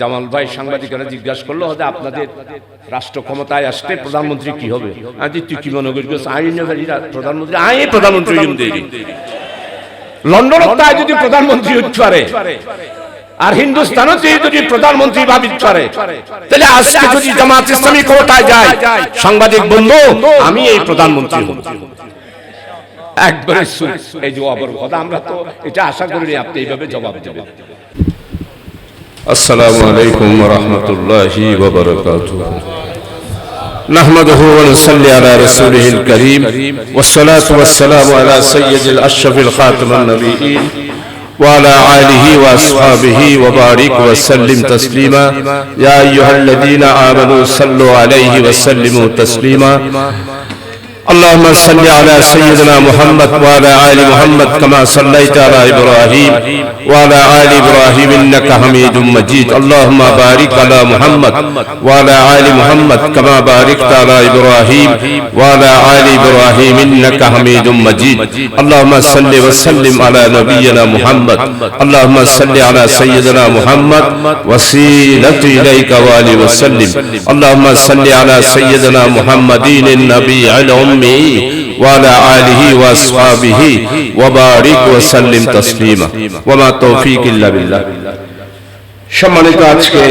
জামাল ভাই সাংবাদিকেরা জিজ্ঞাসা করল হয়তো আপনাদের রাষ্ট্র ক্ষমতায় আসলে প্রধানমন্ত্রী কি হবে? তুই কি মনে করিস আইন প্রধানমন্ত্রী আইন প্রধানমন্ত্রী লন্ডন যদি প্রধানমন্ত্রী পারে, আর হিন্দুস্তানও যদি প্রধানমন্ত্রী ভাবিত পারে, তাহলে আজকে যদি জামাত ইসলামী ক্ষমতায় যায়, সাংবাদিক বন্ধু, আমি এই প্রধানমন্ত্রী হব একবারে এই যে অবর কথা আমরা তো এটা আশা করিনি, আপনি এইভাবে জবাব দেবেন। السلام عليكم ورحمة الله وبركاته. نحمده ونصلي على رسوله الكريم والصلاة والسلام على سيد الأشرف الخاتم النبيين وعلى آله وأصحابه وبارك وسلم تسليما. يا أيها الذين آمنوا صلوا عليه وسلموا تسليما. اللهم صل على سيدنا محمد وعلى آل محمد كما صليت على إبراهيم وعلى آل إبراهيم إنك حميد مجيد. اللهم بارك على محمد وعلى آل محمد كما باركت على إبراهيم وعلى آل إبراهيم إنك حميد مجيد. اللهم صل وسلم على نبينا محمد. اللهم صل على سيدنا محمد وسيلة إليك وآله وسلم. اللهم صل على سيدنا محمد النبي الأمي. وعلى آله وأصحابه وبارك وسلم تسليما وما توفيق إلا بالله সম্মানিত আজকে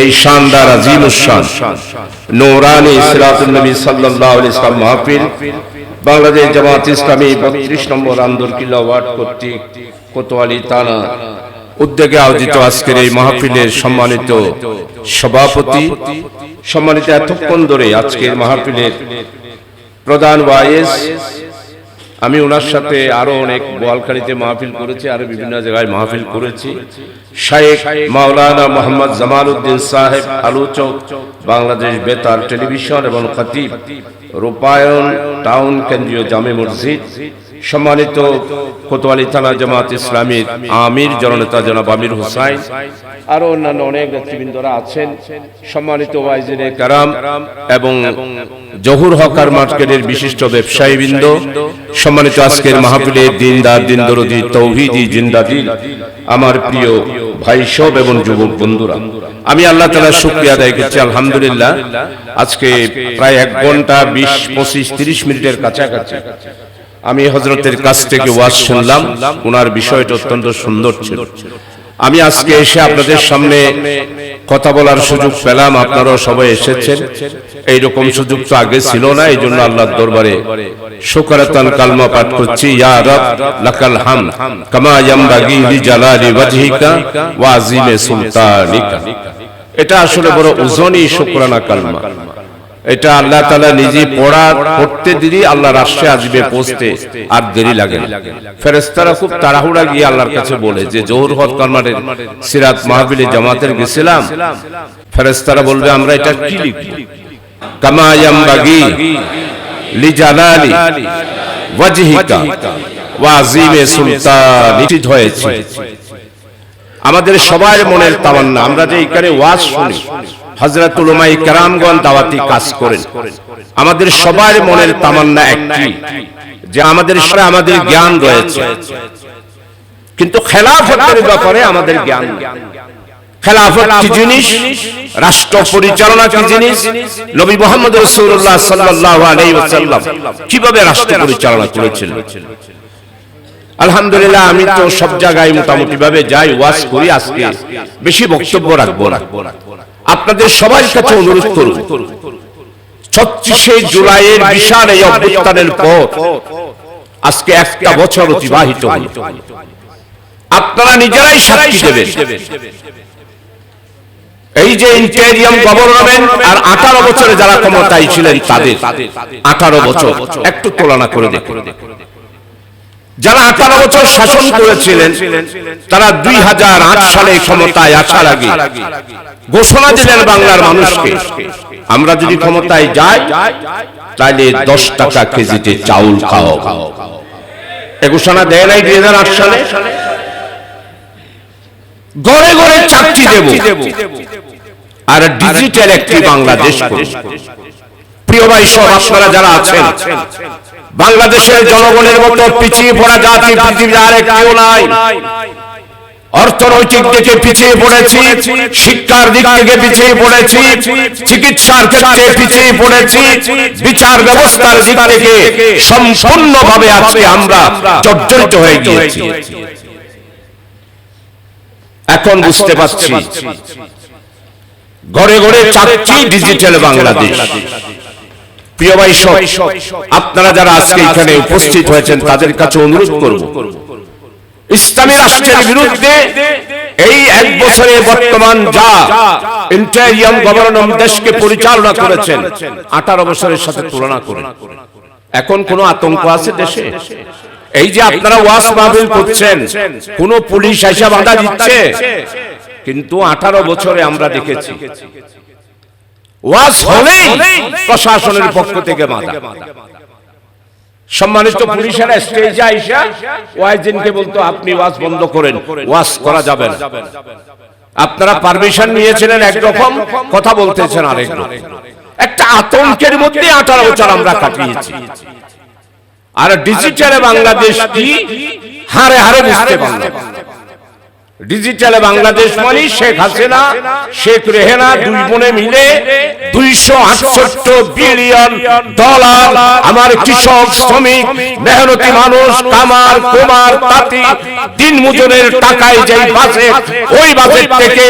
এই শানদার আজিম শান নৌরানি সিরাতুল নবী সাল্লাল্লাহু আলাইহি সাল্লাম মাহফিল বাংলাদেশ জামাত ইসলামী 32 নম্বর আন্দরকিল্লা ওয়ার্ড কর্তৃক কোতোয়ালি থানা উদ্যোগে আয়োজিত আজকের এই মাহফিলের সম্মানিত সভাপতি সম্মানিত এতক্ষণ ধরে আজকের মাহফিলের প্রধান ওয়াইস, আমি ওনার সাথে আরও অনেক বোয়ালখানিতে মাহফিল করেছি, আরও বিভিন্ন জায়গায় মাহফিল করেছি। শাহেখ মাওলানা মোহাম্মদ জামাল উদ্দিন সাহেব আলোচক, বাংলাদেশ বেতার টেলিভিশন এবং খতিব রূপায়ণ টাউন কেন্দ্রীয় জামে মসজিদ। সম্মানিত কোতোয়ালি থানা জামাত ইসলামীর আমির জননেতা জনাব আমির হুসাইন, আরও অন্যান্য অনেক নেতৃবৃন্দরা আছেন। সম্মানিত ওয়াইজিনে কারাম এবং জহুর হকার মার্কেটের বিশিষ্ট ব্যবসায়ীবৃন্দ, সম্মানিত আজকের মাহফিলের দিনদার দিন দরদি তৌহিদি, জিন্দাদিল, আমার প্রিয় ভাই সব এবং যুবক বন্ধুরা। আমি আল্লাহ তালা শুক্রিয়া আদায় করছি, আলহামদুলিল্লাহ। আজকে প্রায় এক ঘণ্টা বিশ, পঁচিশ, তিরিশ মিনিটের কাছাকাছি আমি হজরতের কাছ থেকে ওয়াজ শুনলাম। ওনার বিষয়টা অত্যন্ত সুন্দর ছিল। আমি আজকে এসে আপনাদের সামনে কথা বলার সুযোগ পেলাম। আপনারাও সবাই এসেছেন। এইরকম সুযোগ তো আগে ছিল না। এই জন্য আল্লাহর দরবারে শুকরাতান কালমা পাঠ করছি। ইয়া রব লাকাল হাম কামা ইয়ামবাগি লি জালালি ওয়াজহিকা ওয়া সুলতানিকা। এটা আসলে বড় ওজনই শুকরানা কালমা। এটা আল্লাহ তালা নিজে পড়া পড়তে দেরি আল্লাহ রাষ্ট্রে আসবে পৌঁছতে আর দেরি লাগে ফেরেস্তারা খুব তাড়াহুড়া গিয়ে আল্লাহর কাছে বলে যে জোহর হক কালমারের সিরাত মাহবিলে জামাতের গেছিলাম। ফেরেস্তারা বলবে আমরা এটা কি লিখব কামায়াম বাগি লি জালালি ওয়াজহিকা ওয়া আজিমে সুলতান। নিশ্চিত হয়েছে আমাদের সবার মনের তামান্না। আমরা যে এখানে ওয়াজ শুনি হজরতুল উমাই কেরামগণ দাওয়াতি কাজ করেন। আমাদের সবার মনের তামান্না একটি, যে আমাদের সাথে আমাদের জ্ঞান রয়েছে। কিন্তু খেলাফতের ব্যাপারে আমাদের জ্ঞান খেলাফত কি জিনিস? রাষ্ট্র পরিচালনা কি জিনিস? নবী মোহাম্মদ কীভাবে রাষ্ট্র পরিচালনা করেছিলেন? আলহামদুলিল্লাহ, আমি তো সব জায়গায় মোটামুটি ভাবে যাই, ওয়াজ করি, আজকে বেশি বক্তব্য রাখব না। আপনাদের সবার কাছে অনুরোধ করব। ছত্রিশে জুলাইয়ের বিশাল এই অভ্যুত্থানের পর আজকে একটা বছর অতিবাহিত আপনারা নিজেরাই সাক্ষী দেবেন। এই যে ইন্টেরিয়াম গভর্নমেন্ট আর আঠারো বছরে যারা ক্ষমতায় ছিলেন তাদের আঠারো বছর একটু তুলনা করে দেখুন। যারা আঠারো বছর শাসন করেছিলেন তারা দুই হাজার আট সালে ক্ষমতায় আসার আগে ঘোষণা দিলেন বাংলার মানুষকে আমরা যদি ক্ষমতায় যাই তাহলে দশ টাকা কেজিতে চাউল খাও। এ ঘোষণা দেয় নাই দুই হাজার আট সালে? গড়ে গড়ে চাকরি দেব। আর ডিজিটাল একটি বাংলাদেশ প্রিয় ভাই সব আপনারা যারা আছেন বাংলাদেশের জনগণের মতো পিছিয়ে পড়া জাতি পৃথিবীর আর একটিও নাই। অর্থনৈতিক দিকে পিছিয়ে পড়েছি, শিক্ষার দিক থেকে পিছিয়ে পড়েছি, চিকিৎসার ক্ষেত্রে পিছিয়ে পড়েছি, বিচার ব্যবস্থার দিক থেকে সম্পূর্ণভাবে আজকে আমরা জর্জরিত হয়ে গিয়েছি। এখন বুঝতে পারছি ঘরে ঘরে চাচ্ছি ডিজিটাল বাংলাদেশ। প্রিয় ভাই সব আপনারা যারা আজকে এখানে উপস্থিত হয়েছেন তাদের কাছে অনুরোধ করব। ইসলামী রাষ্ট্রের বিরুদ্ধে এই এক বছরে বর্তমান যা ইন্টারিয়াম গভর্নর দেশকে পরিচালনা করেছেন আঠারো বছরের সাথে তুলনা করে এখন কোন আতঙ্ক আছে দেশে? এই যে আপনারা ওয়াস মাহফিল করছেন কোন পুলিশ এসে বাধা দিচ্ছে। কিন্তু আঠারো বছরে আমরা দেখেছি। ওয়াজ হলেই প্রশাসনের পক্ষ থেকে বাধা। সম্মানিত পুলিশেরা স্টেজে আইসা ওয়াইজিনকে বলতো আপনি ওয়াজ বন্ধ করেন ওয়াজ করা যাবে না। আপনারা পারমিশন নিয়েছিলেন একরকম কথা বলতেছেন আরেক একটা আতঙ্কের মধ্যে আঠারো বছর আমরা কাটিয়েছি। আর ডিজিটালে বাংলাদেশ কি? হারে হারে বুঝতে পারলাম। ডিজিটালে বাংলাদেশ মানে শেখ হাসিনা, শেখ রেহেনা, দুই বোনে মিলে দুইশো আটষট্টি বিলিয়ন ডলার আমার কৃষক, শ্রমিক, মেহনতি মানুষ কামার কুমার, তাঁতি দিন মজুরের টাকায় ওই বাজেট থেকে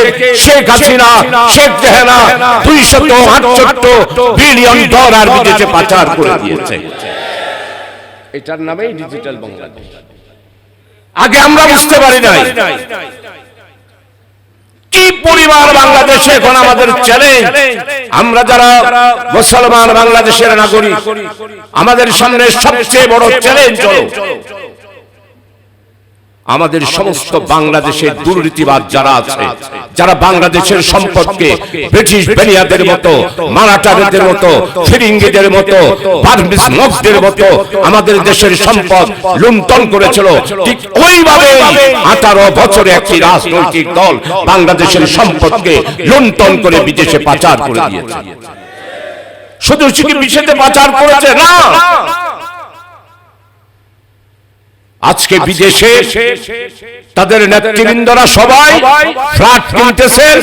শেখ হাসিনা, শেখ রেহেনা দুইশত আটষট্টি বিলিয়ন ডলার বিদেশে পাচার করে দিয়েছে। এটার নামেই ডিজিটাল বাংলাদেশ আগে আমরা বুঝতে পারি নাই। কি পরিবার বাংলাদেশে এখন আমাদের চ্যালেঞ্জ আমরা যারা মুসলমান বাংলাদেশের নাগরিক আমাদের সামনে সবচেয়ে বড় চ্যালেঞ্জ হলো আমাদের সমস্ত বাংলাদেশের দুর্নীতিবাদ যারা আছে যারা বাংলাদেশের সম্পদকে ব্রিটিশ বেনিয়াদের মতো মারাঠাদের মতো ফিরিঙ্গিদের মতো বার্মিস নকদের মতো আমাদের দেশের সম্পদ লুণ্ঠন করেছিল। ঠিক ওইভাবে আঠারো বছরে একটি রাজনৈতিক দল বাংলাদেশের সম্পদকে লুণ্ঠন করে বিদেশে পাচার করে দিয়েছে। শুধু শুধু বিদেশে পাচার করেছে না। আজকে বিদেশে তাদের নেতৃবৃন্দরা সবাই ফ্ল্যাট কিনতেছেন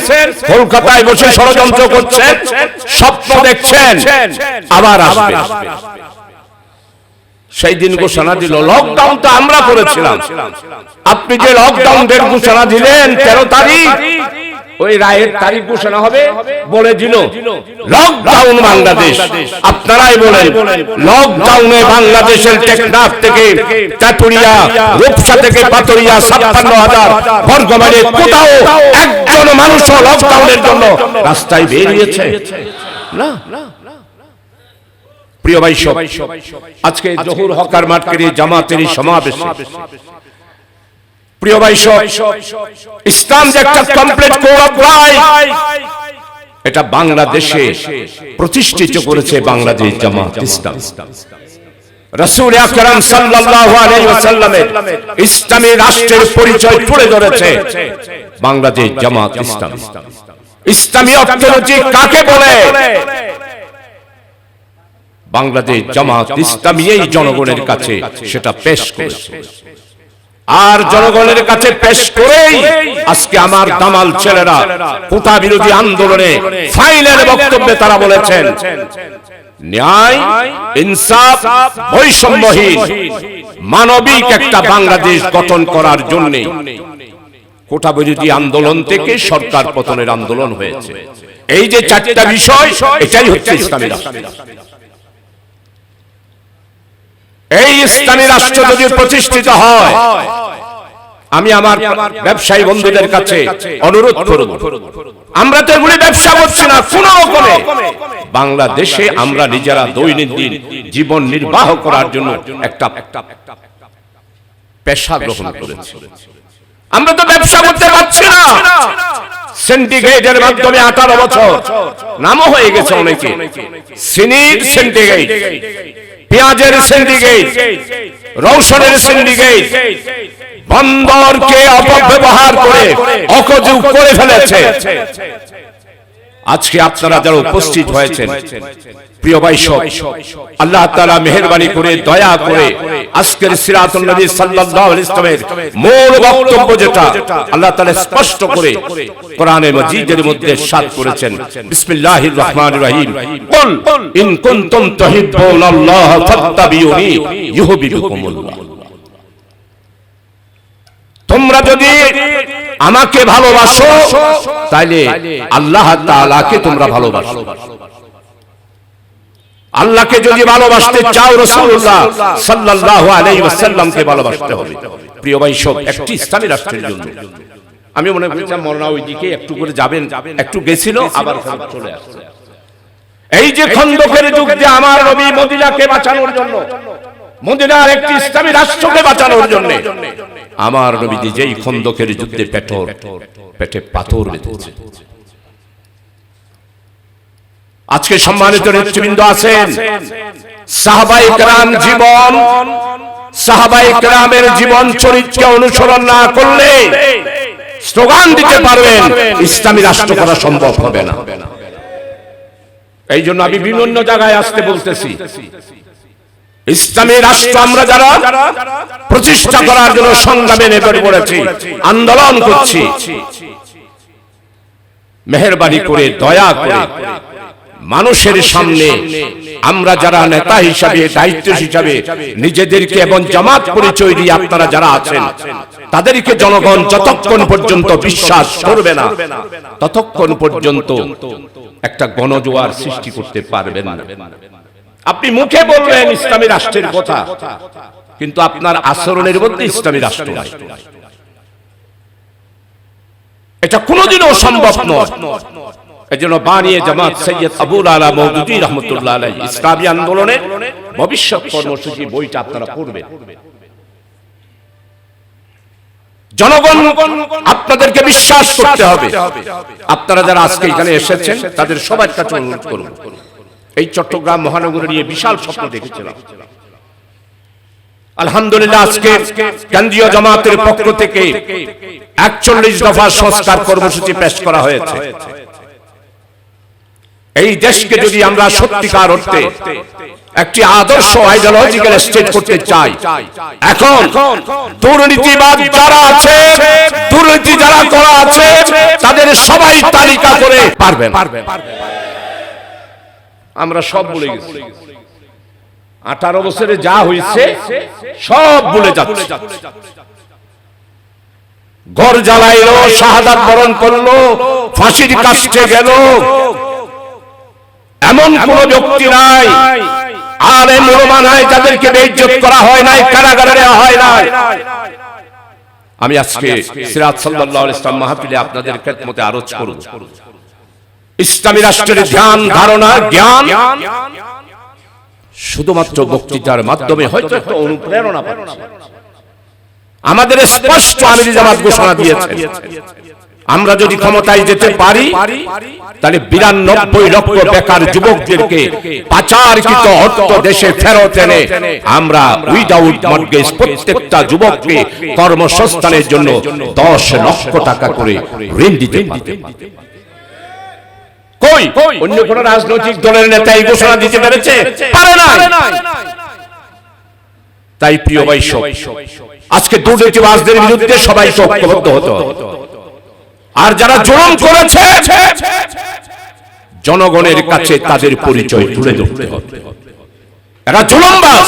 কলকাতায় বসে ষড়যন্ত্র করছেন স্বপ্ন দেখছেন আবার আসবে। সেই দিন ঘোষণা দিল লকডাউন তো আমরা করেছিলাম। আপনি যে লকডাউন লকডাউনের ঘোষণা দিলেন তেরো তারিখ ওই রায়ের তারিখ ঘোষণা হবে বলে দিল। লকডাউন বাংলাদেশ। আপনারাই বলেন লকডাউনে বাংলাদেশের টেকনাফ থেকে চাটুরিয়া রূপসা থেকে পাতরিয়া ছাপ্পান্ন হাজার বর্গমানে কোথাও একজন মানুষও লকডাউনের জন্য রাস্তায় বেরিয়েছে। না প্রিয় ভাই সব, আজকে জহুর হকার এই জামাতের সমাবেশ প্রিয় ভাই সব, ইসলাম যে একটা কমপ্লিট কোড অফ এটা বাংলাদেশে প্রতিষ্ঠিত করেছে বাংলাদেশ জামাত ইসলাম। রাসূল আকরাম সাল্লাল্লাহু আলাইহি ওয়াসাল্লামের ইসলামী রাষ্ট্রের পরিচয় তুলে ধরেছে বাংলাদেশ জামাত ইসলাম। ইসলামী অর্থনীতি কাকে বলে? বাংলাদেশ জামাত ইসলামী এই জনগণের কাছে সেটা পেশ করেছে। আর জনগণের কাছে পেশ করেই আজকে আমার দামাল ছেলেরা কোটা বিরোধী আন্দোলনে ফাইনাল বক্তব্যে তারা বলেছেন ন্যায় ইনসাফ বৈষম্যহীন মানবিক একটা বাংলাদেশ গঠন করার জন্য কোটা বিরোধী আন্দোলন থেকে সরকার পতনের আন্দোলন হয়েছে। এই যে চারটা বিষয় এটাই হচ্ছে ইসলামী রাষ্ট্র। এই ইসলামী রাষ্ট্র যদি প্রতিষ্ঠিত হয়। আমি আমার ব্যবসায়ী বন্ধুদের কাছে অনুরোধ করব। আমরা তো এগুলি ব্যবসা করছি না, কোন রকমে। বাংলাদেশে আমরা নিজেরা দৈনন্দিন জীবন নির্বাহ করার জন্য একটা পেশা গ্রহণ করেছি। আমরা তো ব্যবসা করতে পারছি না। সিন্ডিকেটের মাধ্যমে আঠারো বছর। নামও হয়ে গেছে অনেকে। সিনির সিন্ডিকেট পেঁয়াজের সিন্ডিকেট রৌশনের সিন্ডিকেট বন্দরকে অপব্যবহার করে অকজু করে ফেলেছে। আজকে আপনারা যারা উপস্থিত হয়েছেন প্রিয় ভাই সব আল্লাহ তাআলা মেহেরবানি করে দয়া করে আজকের সিরাতুল নবী সাল্লাল্লাহু আলাইহি ইসলামের মূল বক্তব্য যেটা আল্লাহ তাআলা স্পষ্ট করে কোরআনে মাজিদের মধ্যে সাত করেছেন। বিসমিল্লাহির রহমানির রহিম। কুল ইন কুনতুম তুহিব্বুনাল্লাহ ফাত্তাবিউনি ইউহিব্বুকুমুল্লাহ। তোমরা যদি আমাকে ভালোবাসো তাইলে আল্লাহ তাআলাকে তোমরা ভালোবাসো। আল্লাহকে যদি ভালোবাসতে চাও রাসূলুল্লাহ সাল্লাল্লাহু আলাইহি ওয়াসাল্লামকে ভালোবাসতে হবে। প্রিয় ভাই সব, একটি ইসলামী রাষ্ট্রের জন্য। আমি মনে করছিলাম মরনা ওইদিকে একটু করে যাবেন, একটু গেছিল, আবার চলে আসছে। এই যে খন্দকের যুদ্ধে আমার নবী মদিনাকে বাঁচানোর জন্য, মদিনার একটি ইসলামী রাষ্ট্রকে বাঁচানোর জন্য আমার নবী যেই খন্দকের যুদ্ধে পেটর, পেটে পাথর বেঁধেছে। আজকে সম্মানিত নেতৃবৃন্দ আছেন সাহাবাই কেরাম জীবন সাহাবাই কেরামের জীবন চরিত্রকে অনুসরণ না করলে স্লোগান দিতে পারবেন, ইসলামী রাষ্ট্র করা সম্ভব হবে না। এই জন্য আমি বিভিন্ন জায়গায় আসতে বলতেছি। ইসলামী রাষ্ট্র আমরা যারা প্রতিষ্ঠা করার জন্য সংগ্রামে নেমে পড়েছি আন্দোলন করছি, মেহরবানি করে, দয়া করে, মানুষের সামনে আমরা যারা নেতা হিসাবে, দায়িত্ব হিসাবে নিজেদেরকে এবং জামাত পরিচয় দিয়ে আপনারা যারা আছেন, তাদেরকে জনগণ যতক্ষণ পর্যন্ত বিশ্বাস করবে না, ততক্ষণ পর্যন্ত একটা গণজোয়ার সৃষ্টি করতে পারবেন না। আপনি মুখে বললেন ইসলামী রাষ্ট্রের কথা। কিন্তু আপনার আচরণের মধ্যে ইসলামী রাষ্ট্র এটা কোনোদিনও সম্ভব নয়। এজন্য বানিয়ে জামাত সৈয়দ আবুল আলা মৌদুদি রহমতুল্লাহ আলাই ইসলামী আন্দোলনের ভবিষ্যৎ কর্মসূচি বইটা আপনারা পড়বেন। জনগণ আপনাদেরকে বিশ্বাস করতে হবে। আপনারা যারা আজকে এখানে এসেছেন তাদের সবার কাছে অনুরোধ করুন। এই চট্টগ্রাম মহানগরে নিয়ে বিশাল স্বপ্ন দেখেছিলাম। আলহামদুলিল্লাহ, আজকে কেন্দ্রীয় জামাতের পক্ষ থেকে একচল্লিশ দফা সংস্কার কর্মসূচি পেশ করা হয়েছে। এই দেশকে যদি আমরা সত্যিকার অর্থে একটি আদর্শ আইডিওলজিক্যাল স্টেট করতে চাই, এখন দুর্নীতিবাদ যারা আছে, দুর্নীতি যারা করা আছে, তাদের সবাই তালিকা করে পারবেন। আমরা সব বলে গেছি। আঠারো বছরে যা হয়েছে সব বলে যাচ্ছে। ঘর জ্বালাইলো শাহাদাত বরণ করল ফাঁসির কাছে গেল। এমন কোন ব্যক্তি নাই আর এ মুরমা নাই যাদেরকে বেইজ্জত করা হয় নাই কারাগারে নেওয়া হয় নাই। আমি আজকে সিরাজ সাল্লাল্লাহু আলাইহি ইসলাম মাহফিলে আপনাদের খেদমতে আরজ করব। ইসলামী রাষ্ট্রের ধ্যান ধারণা জ্ঞান। শুধুমাত্র বক্তৃতার মাধ্যমে হয়তো একটা অনুপ্রেরণা পাচ্ছি। আমাদের স্পষ্ট আমিরি জামাত ঘোষণা দিয়েছে। আমরা যদি ক্ষমতায় যেতে পারি তাহলে বিরানব্বই লক্ষ বেকার যুবকদেরকে পাচারকৃত অর্থ দেশে ফেরত এনে আমরা উইদাউট মর্গেজ প্রত্যেকটা যুবককে কর্মসংস্থানের জন্য দশ লক্ষ টাকা করে ঋণ দিতে পারি। কই? অন্য কোন রাজনৈতিক দলের নেতা এই ঘোষণা দিতে পেরেছে? পারে না তাই প্রিয় ভাই আজকে দুর্নীতিবাজদের বিরুদ্ধে সবাই ঐক্যবদ্ধ হতে আর যারা জুলুম করেছে জনগণের কাছে তাদের পরিচয় তুলে ধরতে হবে। এরা জুলুমবাজ।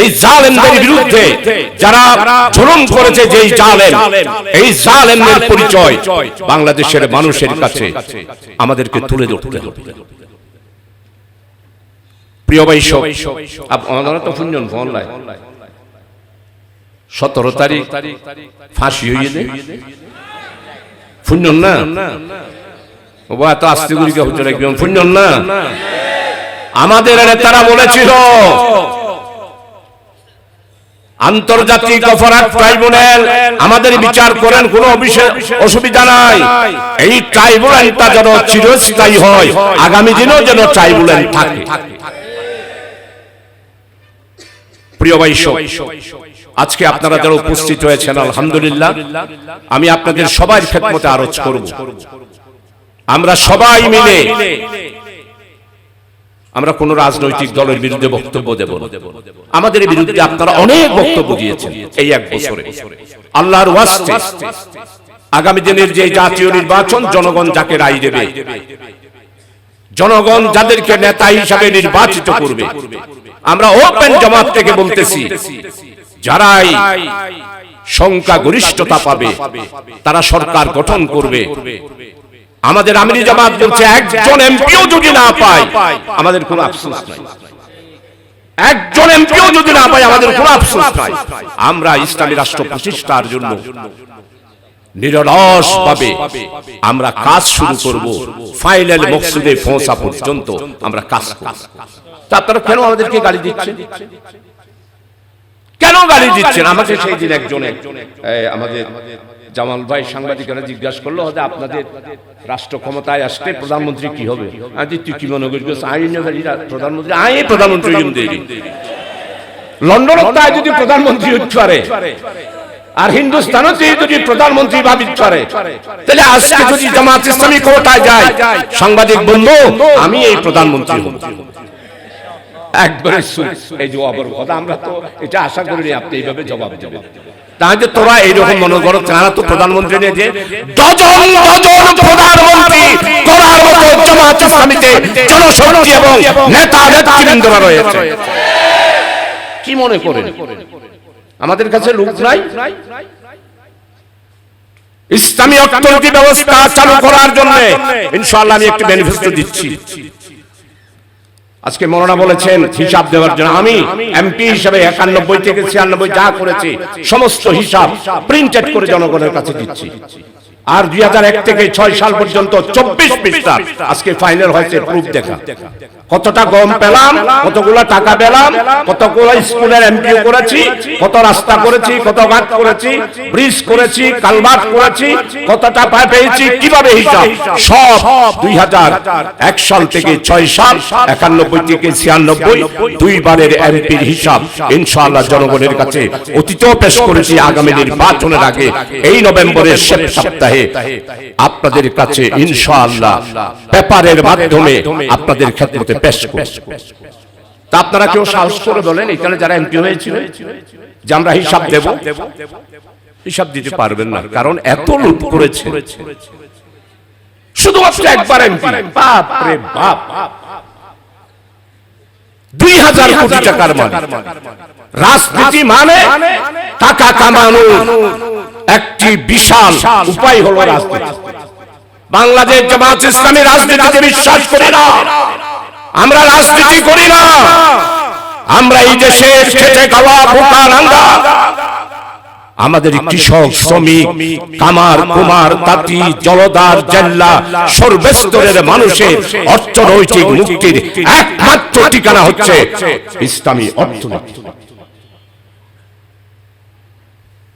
এই জালেমদের বিরুদ্ধে যারা জুলুম করেছে যেই জালেম এই জালেমদের পরিচয় বাংলাদেশের মানুষের কাছে আমাদেরকে তুলে ধরতে হবে। প্রিয় ভাই আপনারা তো শুনছেন ফোন লাই সতেরো তারিখ ফাঁসি হইয়ে দে। শুনছেন না? ও এত আস্তে গুলিকে হচ্ছে একদম শুনছেন না? আমাদের নেতারা বলেছিল। আন্তর্জাতিক অপরাধ ট্রাইব্যুনাল আমাদের বিচার করেন কোনো অসুবিধা নাই। এই ট্রাইব্যুনালটা যেন চিরস্থায়ী হয় আগামী দিনেও যেন ট্রাইব্যুনাল থাকে। প্রিয় ভাই আজকে আপনারা যারা উপস্থিত হয়েছেন আলহামদুলিল্লাহ আমি আপনাদের সবার খেদমতে আরজ করব। আমরা সবাই মিলে আমরা কোন রাজনৈতিক দলের বিরুদ্ধে বক্তব্য দেব না। আমাদের বিরুদ্ধে আপনারা অনেক বক্তব্য দিয়েছেন এই এক বছরে আল্লাহর আগামী দিনের যে জাতীয় নির্বাচন, জনগণ যাকে রায় দেবে, জনগণ যাদেরকে নেতা হিসাবে নির্বাচিত করবে, আমরা ওপেন জামাত থেকে বলতেছি, যারাই সংখ্যা গরিষ্ঠতা পাবে, তারা সরকার গঠন করবে আমাদের আমিরি জামাত বলছে একজন এমপিও যদি না পায় আমাদের কোনো আফসোস নাই। একজন এমপিও যদি না পায় আমাদের কোনো আফসোস নাই। আমরা ইসলামী রাষ্ট্র প্রতিষ্ঠার জন্য নিরলস ভাবে আমরা কাজ শুরু করব ফাইনাল মকসুদে পৌঁছা পর্যন্ত আমরা কাজ করব। তা আপনারা কেন আমাদেরকে গালি দিচ্ছেন? কেন গালি দিচ্ছেন? আমাকে সেই দিন একজন আমাদের জামাল ভাই সাংবাদিকরা জিজ্ঞাসা করল হয়তো আপনাদের রাষ্ট্র ক্ষমতায় আসলে প্রধানমন্ত্রী কি হবে? আমি তুই কি মনে করিস? প্রধানমন্ত্রী প্রধানমন্ত্রী লন্ডন যদি প্রধানমন্ত্রী হতে আর হিন্দুস্তানও যদি প্রধানমন্ত্রী ভাবিত পারে, তাহলে আজকে যদি জামাত ইসলামী ক্ষমতায় যায়, সাংবাদিক বন্ধু, আমি এই প্রধানমন্ত্রী একবারে এই যে অবর কথা আমরা তো এটা আশা করিনি আপনি এইভাবে জবাব দেবেন। তাহলে তোরা এইরকম মনে করো তারা তো প্রধানমন্ত্রী নিয়ে যে ডজন ডজন প্রধানমন্ত্রী করার মতো জামাত ইসলামীতে জনশক্তি এবং নেতা নেতৃবৃন্দরা রয়েছে। কি মনে করেন? আমাদের কাছে লোক নাই? ইসলামী অর্থনীতি ব্যবস্থা চালু করার জন্য ইনশাআল্লাহ আমি একটি ম্যানিফেস্টো দিচ্ছি। আজকে মরনা বলেছেন হিসাব দেওয়ার জন্য আমি এমপি হিসাবে একানব্বই থেকে ছিয়ানব্বই যা করেছি সমস্ত হিসাব প্রিন্টেড করে জনগণের কাছে দিচ্ছি। আর দুই হাজার এক থেকে ছয় সাল পর্যন্ত চব্বিশ পৃষ্ঠা। আজকে ফাইনাল হয়েছে প্রুফ দেখা। কতটা গম পেলাম কতগুলো টাকা পেলাম কতগুলো স্কুলের এমপিও করেছি কত রাস্তা করেছি কত ঘাট করেছি ব্রিজ করেছি কালভার্ট করেছি কতটা পায় পেয়েছি কীভাবে হিসাব? সব দুই হাজার এক সাল থেকে ছয় সাল একানব্বই থেকে ছিয়ানব্বই দুইবারের এমপির হিসাব। ইনশাআল্লাহ জনগণের কাছে অতীতেও পেশ করেছি আগামী নির্বাচনের আগে। এই নভেম্বরের শেষ সপ্তাহে আপনাদের কাছে ইনশাআল্লাহ পেপারের মাধ্যমে আপনাদের ক্ষেত্রে পেশ করব। তা আপনারা কেউ সাহস করে বলেন এখানে যারা এমপি হয়েছিল, যে আমরা হিসাব দেব। হিসাব দিতে পারবেন না, কারণ এত লুট করেছে। শুধুমাত্র একবার এমপি বাপ রে বাপ। দুই হাজার কোটি টাকার মানে রাজনীতি মানে টাকা কামানো একটি বিশাল উপায় হলো রাজনীতি। বাংলাদেশ জামাত ইসলামী রাজনীতিতে বিশ্বাস করি না। আমরা রাজনীতি করি না। আমরা এই দেশে খেটে খাওয়া ভোকা রাঙ্গা আমাদের কৃষক শ্রমিক কামার কুমার তাঁতি জলদার জেল্লা সর্বস্তরের মানুষের অর্থনৈতিক মুক্তির একমাত্র ঠিকানা হচ্ছে ইসলামী অর্থনীতি।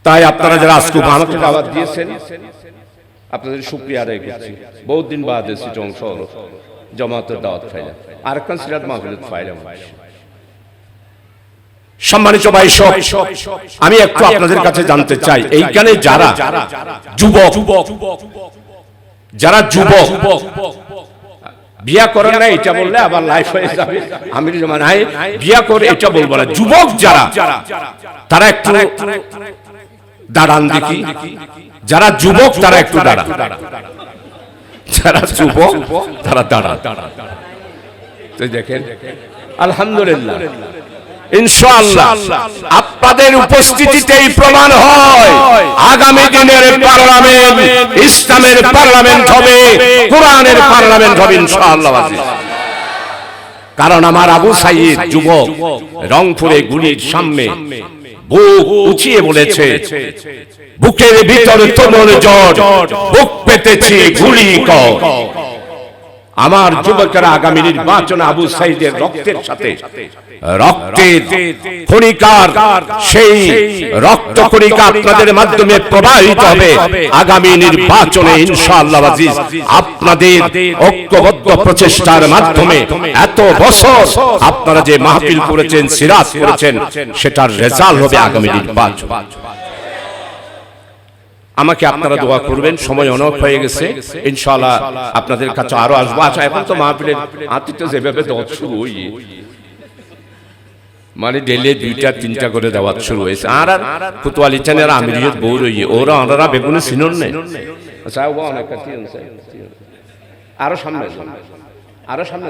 তাই আপনারা যারা আজকে আমাকে দাওয়াত দিয়েছেন আপনাদের শুক্রিয়া আদায় করছি। বহুত দিন বাদ এসেছি অংশ হলো। জমাতের দাওয়াত ফাইলাম আর একখান সিরাত মাহফিলত ফাইলাম সম্মানিত ভাই সব আমি একটু আপনাদের কাছে জানতে চাই এইখানে যারা যুবক যারা যুবক বিয়া করেন না এটা বললে আবার লাইফ হয়ে যাবে। আমি যেমন হাই বিয়া করে এটা বলব না। যুবক যারা তারা একটু দাঁড়ান দেখি। যারা যুবক তারা একটু দাঁড়ান। যারা যুবক তারা দাঁড়ান। তো দেখেন আলহামদুলিল্লাহ। ইনশাআল্লাহ আপনাদের উপস্থিতিতেই প্রমাণ হয়। আগামী দিনের পার্লামেন্ট, ইসলামের পার্লামেন্ট হবে, কোরআনের পার্লামেন্ট হবে ইনশাআল্লাহ কারণ আমার আবু সাইদ যুবক রংপুরে গুলির সামনে বুক উঁচিয়ে বলেছে, বুকের ভিতরে তোমর জ্বর, বুক পেতেছি, গুলি কর। আমার যুবকেরা আগামী নির্বাচন আবু সাইদের রক্তের সাথে, রক্তের খনিকার সেই রক্ত খনিকা আপনাদের মাধ্যমে প্রবাহিত হবে। আগামী নির্বাচনে ইনশাআল্লাহ আজিজ, আপনাদের ঐক্যবদ্ধ প্রচেষ্টার মাধ্যমে এত বছর আপনারা যে মাহফিল করেছেন সিরাজ করেছেন, সেটার রেজাল্ট হবে আগামী নির্বাচন। আমাকে আপনারা দোয়া করবেন সময় অনেক হয়ে গেছে। ইনশাআল্লাহ আপনাদের কাছে আরও আসব। আচ্ছা এখন তো মাহফিলের আতিথ্য যেভাবে দেওয়া শুরু হই মানে ডেলে দুইটা তিনটা করে দেওয়া শুরু হয়েছে। আর আর কুতোয়ালি চ্যানেল আমিরিয়ত বউ রইয়ে ওরা ওনারা বেগুনে সিনন নেই। আচ্ছা ও অনেক কাছে আরও সামনে আরও সামনে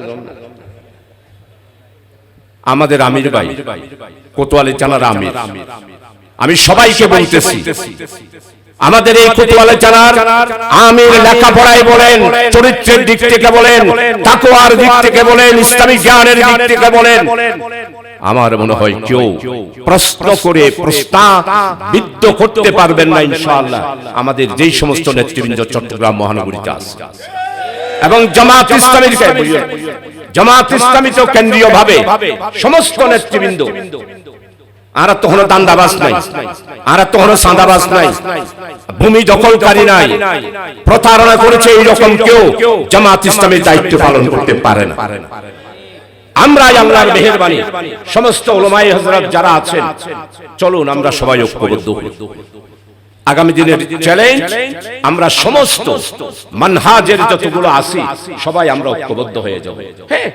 আমাদের আমির ভাই কোতোয়ালি চানার আমির। আমি সবাইকে বলতেছি। আমাদের এই কোতোয়ালি চানার আমির লেখাপড়ায় বলেন চরিত্রের দিক থেকে বলেন তাকওয়ার দিক থেকে বলেন ইসলামিক জ্ঞানের দিক থেকে বলেন। আমার মনে হয় কেউ প্রশ্ন করে প্রস্তাবিত করতে পারবেন না ইনশাআল্লাহ। আমাদের যেই সমস্ত নেতৃবৃন্দ চট্টগ্রাম মহানগরীতে আছে এবং জামাত ইসলামীর জামাত ইসলামী তো কেন্দ্রীয় ভাবে সমস্ত নেতৃবৃন্দ আর তো হলো দান্দাবাস নাই। আর তো হলো সাদাবাস নাই। ভূমি দখলকারী নাই। প্রতারণা করেছে এইরকম কেউ জামাত ইসলামের দায়িত্ব পালন করতে পারে না। আমরাই আল্লাহর মেহেরবানি। সমস্ত ওলামাই হযরত যারা আছেন, চলুন আমরা সবাই ঐক্যবদ্ধ হই। আগামী দিনের চ্যালেঞ্জ আমরা সমস্ত মানহাজের যতগুলো আসি সবাই আমরা ঐক্যবদ্ধ হয়ে যাব। হ্যাঁ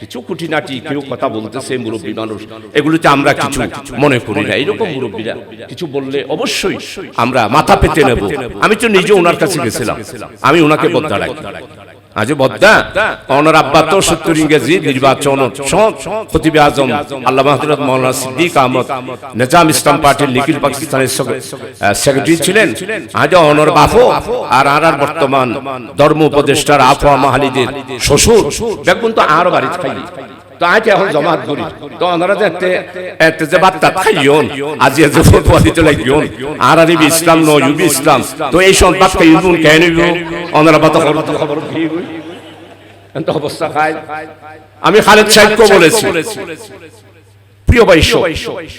কিছু খুঁটিনাটি কেউ কথা বলতেছে মুরব্বী মানুষ এগুলোতে আমরা কিছু মনে করি না। এরকম মুরব্বীরা কিছু বললে অবশ্যই আমরা মাথা পেতে নেব। আমি তো নিজে ওনার কাছে গেছিলাম। আমি ওনাকে বদলা রাখি। আজ বদ্দা, অনর আব্বা তো সত্তর ইংরেজি নির্বাচন খতিবে আজম আল্লাহ মাহদুরত মৌলানা সিদ্দিক আহমদ, নিজাম ইসলাম পার্টির নিখিল পাকিস্তানের সেক্রেটারি ছিলেন। আজ অনর বাফো আর আর আর বর্তমান ধর্ম উপদেষ্টার আফওয়া মাহালিদের শ্বশুর দেখুন তো আর বাড়ি খাইলি তো আজ এখন জমাত করি। তো যে খাইয়ন, আজি যে ফতোয়া দিতে লাগিয়ন আর ইসলাম নয় ইউবি ইসলাম, তো এই সব কেন খবর এত অবস্থা আমি খালেদ সাহেবকে বলেছি। প্রিয় বৈশ্য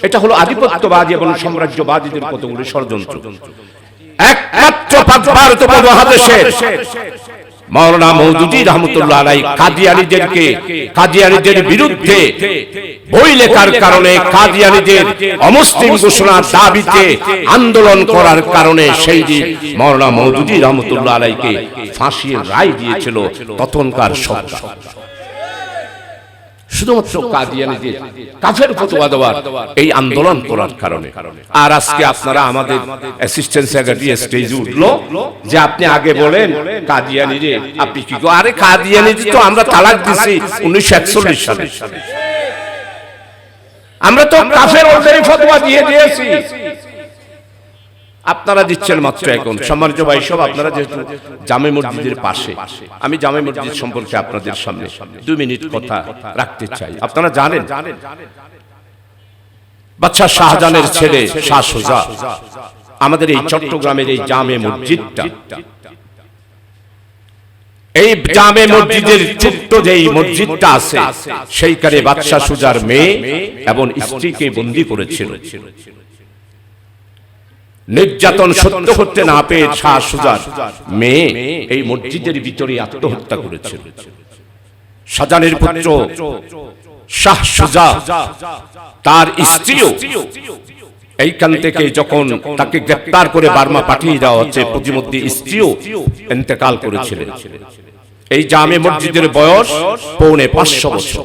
এটা হলো আধিপত্যবাদী এবং সাম্রাজ্যবাদীদের কতগুলো ষড়যন্ত্র। একমাত্র ভারত উপমহাদেশের মাওলানা মৌদুদি রহমতুল্লাহ আলাই কাদিয়ানিদেরকে কাদিয়ানিদের বিরুদ্ধে বই লেখার কারণে কাদিয়ানিদের অমুসলিম ঘোষণার দাবিতে আন্দোলন করার কারণে সেই দিন মাওলানা মৌদুদি রহমতুল্লাহ আলাইকে ফাঁসির রায় দিয়েছিল তখনকার সরকার। শুধুমাত্র কাদিয়ানিদের কাফের ফতোয়া দেওয়ার এই আন্দোলন করার কারণে। আর আজকে আপনারা আমাদের অ্যাসিস্ট্যান্ট সেক্রেটারি স্টেজ উঠল যে আপনি আগে বলেন কাদিয়ানি রে আপনি কি আরে কাদিয়ানি তো আমরা তালাক দিছি উনিশশো একচল্লিশ সালে। আমরা তো কাফের অলরেডি ফতোয়া দিয়ে দিয়েছি। আপনারা দিচ্ছেন মাত্র এখন। সম্মানিত ভাই সব আপনারা যেহেতু জামে মসজিদের পাশে, আমি জামে মসজিদ সম্পর্কে আপনাদের সামনে দুই মিনিট কথা রাখতে চাই। আপনারা জানেন? বাচ্চা শাহজাহানের ছেলে শাহ সুজা, আমাদের এই চট্টগ্রামের এই জামে মসজিদটা, এই জামে মসজিদের ছোট্ট যে মসজিদটা আছে, সেইখানে বাদশাহ সুজার মেয়ে এবং স্ত্রীকে বন্দী করেছিল। নির্যাতন সত্য করতে না পেয়ে শাহ সুজার মেয়ে এই মসজিদের ভিতরে আত্মহত্যা করেছিল। সাজানের পুত্র শাহ সুজা তার স্ত্রীও এইখান থেকে যখন তাকে গ্রেপ্তার করে বার্মা পাঠিয়ে দেওয়া হচ্ছে প্রতিমধ্যে স্ত্রীও ইন্তেকাল করেছিলেন। এই জামে মসজিদের বয়স পৌনে পাঁচশো বছর।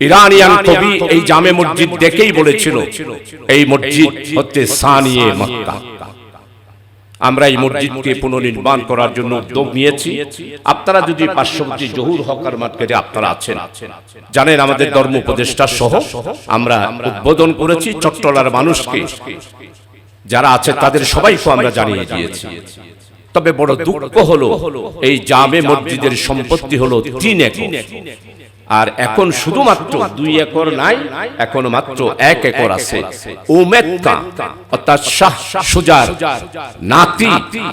ইরানিয়ান কবি এই জামে মসজিদ দেখেই বলেছিল এই মসজিদ হচ্ছে সানিয়ে মক্কা। আমরা এই মসজিদকে পুনর্নির্মাণ করার জন্য উদ্যোগ নিয়েছি। আপনারা যদি পার্শ্ববর্তী জহুর হকার মার্কেটে আপনারা আছেন। জানেন আমাদের ধর্ম উপদেষ্টা সহ আমরা উদ্বোধন করেছি চট্টলার মানুষকে। যারা আছে তাদের সবাইকে আমরা জানিয়ে দিয়েছি। তবে বড় দুঃখ হলো এই জামে মসজিদের সম্পত্তি হলো তিন একর। আর এখন শুধুমাত্র দুই একর নাই, এখন মাত্র এক একর আছে। উমেদ কা অর্থাৎ শাহ সুজার নাতি,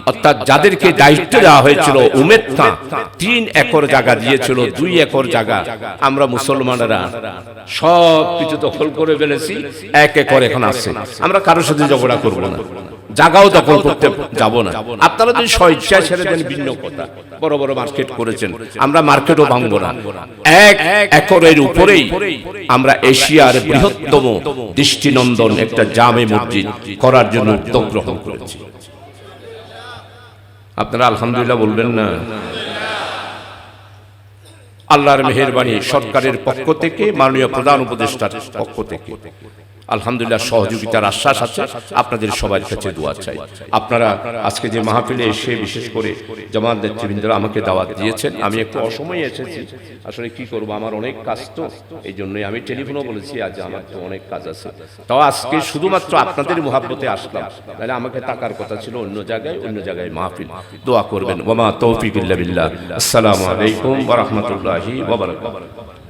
অর্থাৎ যাদেরকে দায়িত্ব দেওয়া হয়েছিল উমেদ কা তিন একর জায়গা দিয়েছিল, দুই একর জায়গা। আমরা মুসলমানেরা সব কিছু দখল করে ফেলেছি, এক একর এখন আছে। আমরা কারোর সাথে ঝগড়া করব না। জায়গাও দখল করতে যাব না। আপনারা যদি স্বেচ্ছায় ছেড়ে দেন ভিন্ন কথা। বড় বড় মার্কেট করেছেন। আমরা মার্কেটও ভাঙবো না। এক একরের উপরেই আমরা এশিয়ার বৃহত্তম দৃষ্টিনন্দন একটা জামে মসজিদ করার জন্য উদ্যোগ গ্রহণ করেছি। আপনারা আলহামদুলিল্লাহ বলবেন না। আল্লাহর মেহেরবানি সরকারের পক্ষ থেকে মাননীয় প্রধান উপদেষ্টার পক্ষ থেকে। আলহামদুলিল্লাহ সহযোগিতার আশ্বাস আছে। আপনাদের সবার কাছে দোয়া চাই। আপনারা আজকে যে মাহফিলে এসে বিশেষ করে জামাত নেতৃবৃন্দরা আমাকে দাওয়াত দিয়েছেন। আমি একটু অসময়ে এসেছি। আসলে কি করব? আমার অনেক কাজ তো এই জন্যই আমি টেলিফোনও বলেছি আজ আমার তো অনেক কাজ আছে। তাও আজকে শুধুমাত্র আপনাদের মহাব্বতে আসলাম। তাহলে আমাকে টাকার কথা ছিল অন্য জায়গায় অন্য জায়গায় মাহফিল। দোয়া করবেন। ওমা তৌফিকুল্লাহ আসসালামু আলাইকুম ওয়া রাহমাতুল্লাহি ওয়া বারাকাতুহু।